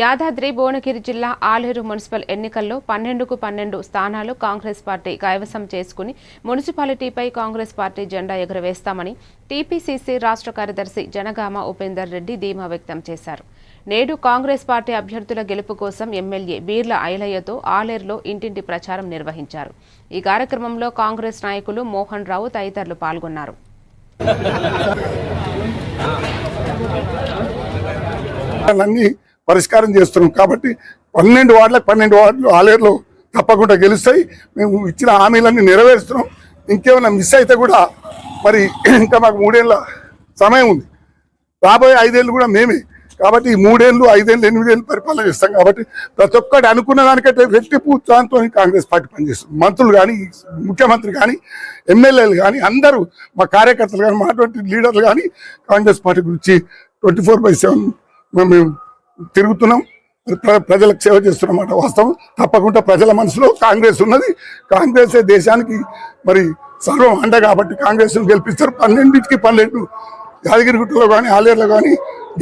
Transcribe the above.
యాదాద్రి భువనగిరి జిల్లా ఆలేరు మున్సిపల్ ఎన్నికల్లో పన్నెండుకు పన్నెండు స్థానాలు కాంగ్రెస్ పార్టీ కైవసం చేసుకుని మున్సిపాలిటీపై కాంగ్రెస్ పార్టీ జెండా ఎగురవేస్తామని టీపీసీసీ రాష్ట్ర కార్యదర్శి జనగామ ఉపేందర్ రెడ్డి ధీమా వ్యక్తం చేశారు. నేడు కాంగ్రెస్ పార్టీ అభ్యర్థుల గెలుపు కోసం ఎమ్మెల్యే బీర్ల ఐలయ్యతో ఆలేరులో ఇంటింటి ప్రచారం నిర్వహించారు. ఈ కార్యక్రమంలో కాంగ్రెస్ నాయకులు మోహన్ రావు తదితరులు పాల్గొన్నారు. అన్నీ పరిష్కారం చేస్తున్నాం. కాబట్టి పన్నెండు వార్డులకు పన్నెండు వార్డులు ఆలేరులో తప్పకుండా గెలుస్తాయి. మేము ఇచ్చిన హామీలన్నీ నెరవేరుస్తున్నాం. ఇంకేమైనా మిస్ అయితే కూడా మరి ఇంకా మాకు మూడేళ్ళ సమయం ఉంది. రాబోయే ఐదేళ్ళు కూడా మేమే. కాబట్టి ఈ మూడేళ్ళు ఐదేళ్ళు ఎనిమిదేళ్ళు పరిపాలన చేస్తాం. కాబట్టి ప్రతి ఒక్కటి అనుకున్న దానికంటే రెట్టింపు ఉత్సాహంతో కాంగ్రెస్ పార్టీ పనిచేస్తుంది. మంత్రులు కానీ ముఖ్యమంత్రి కానీ ఎమ్మెల్యేలు కానీ అందరూ మా కార్యకర్తలు కానీ మాటువంటి లీడర్లు కానీ కాంగ్రెస్ పార్టీ గురించి ట్వంటీ ఫోర్ బై సెవెన్ మేము తిరుగుతున్నాం. ప్రజలకు సేవ చేస్తున్నమాట. వాస్తవం తప్పకుండా ప్రజల మనసులో కాంగ్రెస్ ఉన్నది. కాంగ్రెసే దేశానికి మరి సర్వం అండ కాబట్టి కాంగ్రెస్ గెలిపిస్తారు. పన్నెండింటికి పన్నెండు. యాదగిరిగుట్టలో కానీ ఆలేరులో కానీ